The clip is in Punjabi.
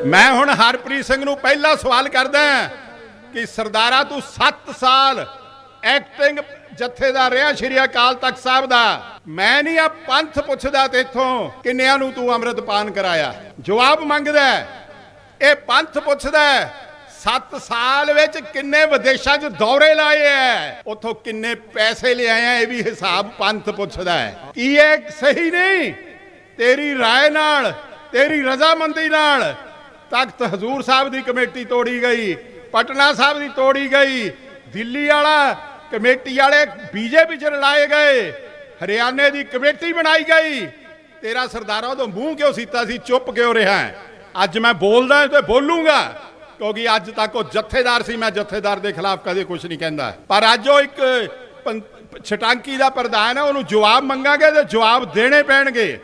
ਮੈਂ ਹੁਣ ਹਰਪ੍ਰੀਤ ਸਿੰਘ ਨੂੰ ਪਹਿਲਾ ਸਵਾਲ ਕਰਦਾ ਕਿ ਸਰਦਾਰਾ ਤੂੰ 7 ਸਾਲ ਐਕਟਿੰਗ ਜਥੇਦਾਰ ਰਿਹਾ ਸ਼੍ਰੀ ਅਕਾਲ ਤਖਤ ਸਾਹਿਬ ਦਾ ਮੈਂ ਨਹੀਂ ਆ ਪੰਥ ਪੁੱਛਦਾ ਤੇਥੋਂ ਕਿੰਨਿਆਂ ਨੂੰ ਤੂੰ ਅੰਮ੍ਰਿਤਪਾਨ ਕਰਾਇਆ ਜਵਾਬ ਮੰਗਦਾ ਹੈ। ਇਹ ਪੰਥ ਪੁੱਛਦਾ 7 ਸਾਲ ਵਿੱਚ ਕਿੰਨੇ ਵਿਦੇਸ਼ਾਂ 'ਚ ਦੌਰੇ ਲਾਏ ਐ ਉਥੋਂ ਕਿੰਨੇ ਪੈਸੇ ਲਿਆਏ ਆ ਇਹ ਵੀ ਹਿਸਾਬ ਪੰਥ ਪੁੱਛਦਾ ਹੈ ਕੀ ਇਹ ਸਹੀ ਨਹੀਂ ਤੇਰੀ رائے ਨਾਲ ਤੇਰੀ ਰਜ਼ਾਮੰਦੀ ਨਾਲ ਤਖਤ ਹਜ਼ੂਰ ਸਾਹਿਬ ਦੀ ਕਮੇਟੀ ਤੋੜੀ ਗਈ, ਪਟਨਾ ਸਾਹਿਬ ਦੀ ਤੋੜੀ ਗਈ, ਦਿੱਲੀ ਵਾਲਾ ਕਮੇਟੀ ਵਾਲੇ ਬੀਜੇਪੀ ਚ ਰਲਾਏ ਗਏ, ਹਰਿਆਣੇ ਦੀ ਕਮੇਟੀ ਬਣਾਈ ਗਈ। ਤੇਰਾ ਸਰਦਾਰਾ ਉਦੋਂ ਮੂੰਹ ਕਿਉਂ ਸੀਤਾ ਸੀ, ਚੁੱਪ ਕਿਉਂ ਰਿਹਾ ਅੱਜ ਮੈਂ ਬੋਲਦਾ ਤੇ ਬੋਲੂੰਗਾ, ਕਿਉਂਕਿ ਅੱਜ ਤੱਕ ਉਹ ਜਥੇਦਾਰ ਸੀ, ਮੈਂ ਜਥੇਦਾਰ ਦੇ ਖਿਲਾਫ ਕਦੇ ਕੁਝ ਨਹੀਂ ਕਹਿੰਦਾ। ਪਰ ਅੱਜ ਉਹ ਇੱਕ ਪੰ- ਛਟਾਂਕੀ ਦਾ ਪ੍ਰਧਾਨ ਹੈ, ਉਹਨੂੰ ਜਵਾਬ ਮੰਗਾਂਗੇ ਤੇ ਜਵਾਬ ਦੇਣੇ ਪੈਣਗੇ।